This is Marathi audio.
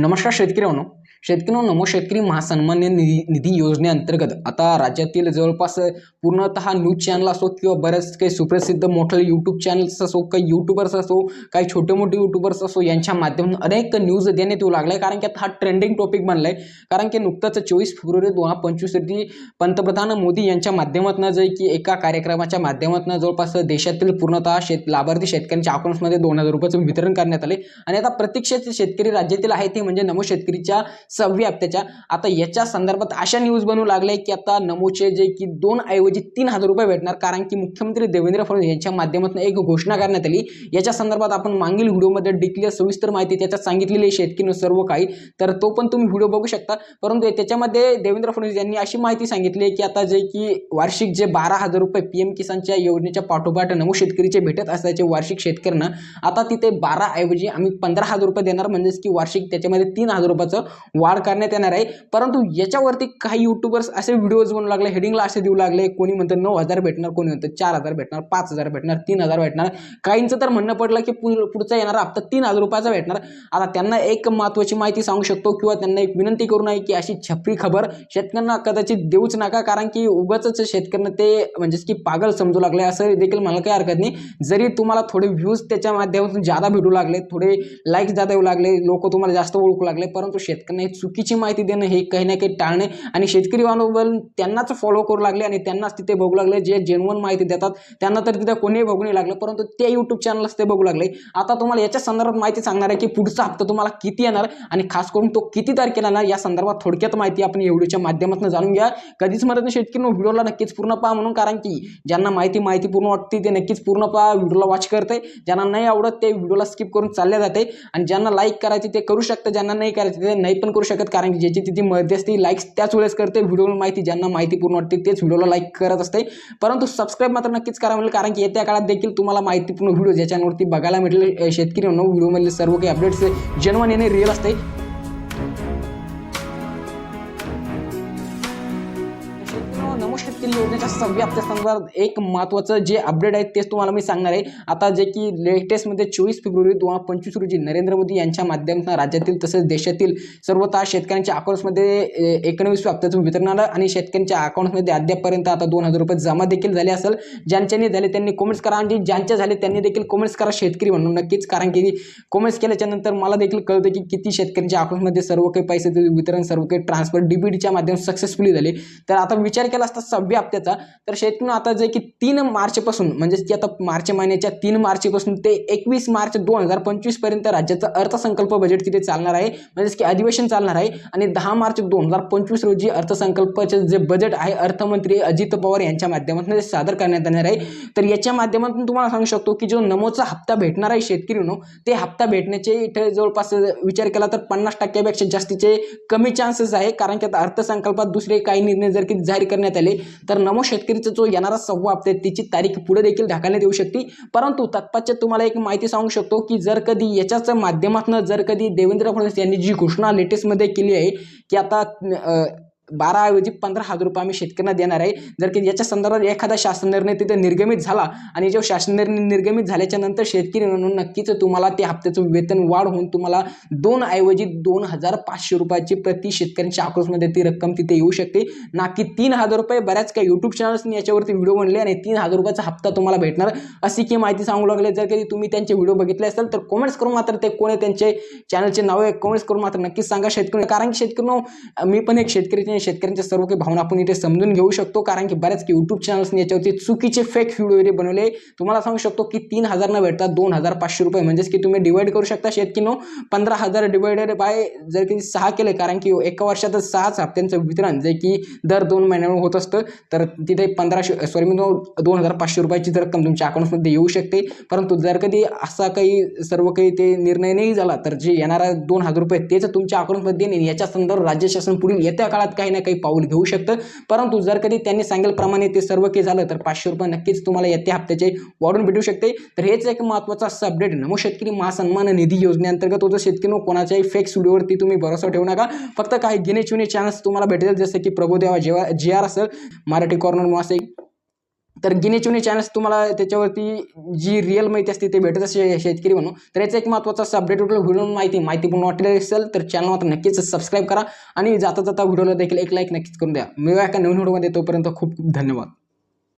नमस्कार शेतकऱ्यांनो शेतकऱ्यांनो नमो शेतकरी महासन्मान्य निधी निधी योजनेअंतर्गत आता राज्यातील जवळपास पूर्णतः न्यूज चॅनल असो किंवा बरेच काही सुप्रसिद्ध मोठे यूट्यूब चॅनल्स असो काही यूट्यूबर्स असो काही छोटे मोठे यूट्यूबर्स असो यांच्या माध्यमातून अनेक न्यूज देण्यात येऊ लागलाय. कारण की आता हा ट्रेंडिंग टॉपिक बनलाय. कारण की नुकतंच चोवीस फेब्रुवारी दोन हजार पंचवीस रोजी पंतप्रधान मोदी यांच्या माध्यमातून जे की एका कार्यक्रमाच्या माध्यमातून जवळपास देशातील पूर्णतः शेत लाभार्थी शेतकऱ्यांच्या अकाउंट्समध्ये दोन हजार रुपयाचं वितरण करण्यात आले आणि आता प्रत्यक्षात शेतकरी राज्यातील आहे ते म्हणजे नमो शेतकरीच्या सहाव्या हप्त्याच्या. आता याच्या संदर्भात अशा न्यूज बनवू लागले की आता नमोचे जे की दोन ऐवजी तीन हजार रुपये भेटणार कारण की मुख्यमंत्री देवेंद्र फडणवीस यांच्या माध्यमातून एक घोषणा करण्यात आली. याच्या संदर्भात आपण मागील व्हिडिओमध्ये डिक्लेअर सविस्तर माहिती त्याच्यात सांगितलेली आहे शेतकीनं सर्व काही. तर तो पण तुम्ही व्हिडिओ बघू शकता. परंतु त्याच्यामध्ये देवेंद्र फडणवीस यांनी अशी माहिती सांगितली आहे की आता जे की वार्षिक जे बारा हजार रुपये पी एम किसानच्या योजनेच्या पाठोपाठ नमो शेतकरीचे भेटत असल्याचे वार्षिक शेतकऱ्यांना आता तिथे बारा ऐवजी आम्ही पंधरा हजार रुपये देणार. म्हणजेच की वार्षिक त्याच्यामध्ये तीन हजार रुपयाचं वाढ करण्यात येणार आहे. परंतु याच्यावरती काही युट्यूबर्स असे व्हिडिओज बनवू लागले हेडिंगला असे देऊ लागले. कोणी म्हणतं नऊ हजार भेटणार कोणी म्हणतं चार हजार भेटणार पाच हजार भेटणार तीन हजार भेटणार. काहींचं तर म्हणणं पडलं की पुढचा येणारा हप्ता तीन हजार रुपयाचा भेटणार. आता त्यांना एक महत्त्वाची माहिती सांगू शकतो किंवा त्यांना एक विनंती करू नये की अशी छपरी खबर शेतकऱ्यांना कदाचित देऊच नका कारण की उगाच शेतकऱ्यांना ते म्हणजेच की पागल समजू लागले. असं देखील मला काही हरकत नाही. जरी तुम्हाला थोडे व्ह्यूज त्याच्या माध्यमातून जादा भेटू लागले थोडे लाईक्स जादा येऊ लागले लोक तुम्हाला जास्त ओळखू लागले परंतु शेतकऱ्यांना देणे चुकीची माहिती देणं हे काही ना काही टाळणे आणि शेतकरी बांधव त्यांनाच फॉलो करू लागले आणि त्यांनाच तिथे बघू लागले. जे जेन्युन माहिती देतात त्यांना तर तिथे कोणीही बघू नाही लागलं परंतु ते यूट्यूब चॅनलच ते बघू लागले. आता तुम्हाला याच्या संदर्भात माहिती सांगणार आहे की पुढचा हप्ता तुम्हाला किती येणार आणि खास करून तो किती तारखेला येणार या संदर्भात थोडक्यात माहिती आपण एवढीच्या व्हिडिओच्या माध्यमातून जाणून घ्या. कधीच मरत नाही शेतकरी व्हिडिओला नक्कीच पूर्ण पहा म्हणून कारण की ज्यांना माहिती माहिती पूर्ण वाटते ते नक्कीच पूर्ण पहा व्हिडिओला वॉच करते. ज्यांना नाही आवडत ते व्हिडिओला स्किप करून चालले जाते आणि ज्यांना लाईक करायचे ते करू शकतं ज्यांना नाही करायचे ते नाही पण करू शकत कारण की ज्याची तिथे मध्यस्थी असते लाईक्स त्याच वेळेस करते व्हिडिओ माहिती ज्यांना माहिती पूर्ण वाटते तेच व्हिडिओला लाईक करत असते. परंतु सबस्क्राईब मात्र नक्कीच करा म्हणजे कारण की येत्या काळात देखील तुम्हाला माहितीपूर्ण व्हिडिओ ज्याच्यावरती बघायला मिळेल शेतकरी म्हणून व्हिडिओमधले सर्व काही अपडेट्स जन्मनेने रिअल असते योजनेच्या सव्या संदर्भात एक महत्त्वाचं जे अपडेट आहे तेच तुम्हाला मी सांगणार आहे. आता जे की लेटेस्टमध्ये म्हणजे चोवीस फेब्रुवारी दोन हजार पंचवीस रोजी नरेंद्र मोदी यांच्या माध्यमातून राज्यातील तसेच देशातील सर्वतः शेतकऱ्यांच्या अकाउंट्समध्ये एकोणवीस हप्त्याचं वितरण आलं. आणि शेतकऱ्यांच्या अकाउंट्समध्ये अद्यापर्यंत आता दोन हजार रुपये जमा देखील झाले असेल. ज्यांच्यानी झाले त्यांनी कमेंट्स करा आणि ज्यांच्या झाले त्यांनी देखील कमेंट्स करा शेतकरी म्हणून. नक्कीच कारण की कमेंट्स केल्याच्यानंतर मला देखील कळतं की किती शेतकऱ्यांच्या अकाउंटमध्ये सर्व काही पैसे वितरण सर्व काही ट्रान्सफर डीबीडीच्या माध्यमातून सक्सेसफुली झाले. तर आता विचार केला असता सव्या हप्त्याचा. तर शेतकरी आता जे की तीन मार्चपासून म्हणजेच की आता मार्च महिन्याच्या तीन मार्चपासून ते एकवीस मार्च दोन हजार पंचवीसपर्यंत राज्याचा अर्थसंकल्प बजेट तिथे चालणार आहे. म्हणजेच की अधिवेशन चालणार आहे. आणि दहा मार्च दोन हजार पंचवीस रोजी अर्थसंकल्पाचे जे बजेट आहे अर्थमंत्री अजित पवार यांच्या माध्यमातून सादर करण्यात येणार आहे. तर याच्या माध्यमातून तुम्हाला सांगू शकतो की जो नमोचा हप्ता भेटणार आहे शेतकरीनो ते हप्ता भेटण्याचे इथे जवळपास विचार केला तर पन्नास टक्क्यापेक्षा जास्तीचे कमी चान्सेस आहे. कारण की आता अर्थसंकल्पात दुसरे काही निर्णय जर की जाहीर करण्यात आले तर तर नमो शेतकरीचा जो येणारा सव्वा हप्ते तिची त्याची तारीख पुढे देखील ढाकण्यात येऊ शकते. परंतु तत्पश्चात तुम्हाला एक माहिती सांगू शकतो की जर कधी याच्याच माध्यमातून जर कधी देवेंद्र फडणवीस यांनी जी घोषणा लेटेस्टमध्ये केली आहे की आता बाराऐवजी बारा ऐवजी पंधरा हजार रुपये आम्ही शेतकऱ्यांना देणार आहे. जर की याच्या संदर्भात एखादा शासन निर्णय तिथे निर्गमित झाला आणि जो शासन निर्णय निर्गमित झाल्याच्यानंतर शेतकरी म्हणून नक्कीच तुम्हाला ते हप्त्याचं वेतन वाढ होऊन तुम्हाला दोन ऐवजी दोन हजार पाचशे रुपयाची प्रति शेतकऱ्यांच्या अकाउंटमध्ये ती रक्कम तिथे येऊ शकते. ना की तीन हजार रुपये बऱ्याच काही यूट्यूब चॅनल्सनी याच्यावरती व्हिडिओ बनले आणि तीन हजार रुपयाचा हप्ता तुम्हाला भेटणार. अशी की माहिती सांगू लागले जर कधी तुम्ही त्यांचे व्हिडिओ बघितले असेल तर कमेंट्स करून मात्र ते कोण आहे त्यांचे चॅनलचे नाव आहे कमेंट्स करून मात्र नक्कीच सांगा शेतकरी. कारण की शेतकरी मी पण एक शेतकरी आणि शेतकऱ्यांच्या सर्व काही भावना आपण इथे समजून घेऊ शकतो. कारण की बऱ्याच यूट्यूब चॅनल्सनी याच्यावरती चुकीचे फेक व्हिडिओ वगैरे बनवले. तुम्हाला सांगू शकतो की तीन हजार न भेटतात दोन हजार पाचशे रुपये. म्हणजेच की तुम्ही डिवाइड करू शकता शेतकीनो पंधरा हजार डिवायडेड बाय जर की सहा केले कारण की एका वर्षातच सहाच हप्त्यांचं वितरण जे की दर दोन महिन्यावर होत असतं. तर तिथे पंधराशे सॉरी मी दोन हजार पाचशे रुपयाची रक्कम तुमच्या अकाउंटमध्ये येऊ शकते. परंतु जर कधी असा काही सर्व काही ते निर्णय नाही झाला तर जे येणारा दोन हजार रुपये तेच तुमच्या अकाउंटमध्ये येईल. याच्या संदर्भात राज्य शासन पुढील येत्या काळात काही काही ना काही पाऊल घेऊ शकतं. परंतु जर कधी त्यांनी सांगेलप्रमाणे ते सर्व काही झालं तर पाचशे रुपये नक्कीच तुम्हाला येत्या हप्त्याचे वाढून भेटू शकते. तर हेच एक महत्त्वाचा असं अपडेट नमो शेतकरी महासन्मान निधी योजनेअंतर्गत होतं. शेतकरी कोणाच्याही फेक्स व्हिडिओवरती तुम्ही भरोसा ठेवू नका. फक्त काही गिने चुने चॅनल्स तुम्हाला भेटेल जसं की प्रभुदेवा जेव्हा जे आर असेल मराठी कॉर्नर असेल तर गिनी चॅनल्स तुम्हाला त्याच्यावरती जी रिअल माहिती असते ते भेटत असते शेतकरी म्हणून. तर याचा एक महत्त्वाचा असं अपडेट व्हिडिओ माहिती माहिती. पण वाटलेली असेल तर चॅनल मात्र नक्कीच सबस्क्राईब करा आणि जाता जाता व्हिडिओला देखील एक लाईक नक्कीच करून द्या. मिळूया एका नवीन व्हिडिओमध्ये तोपर्यंत खूप खूप धन्यवाद.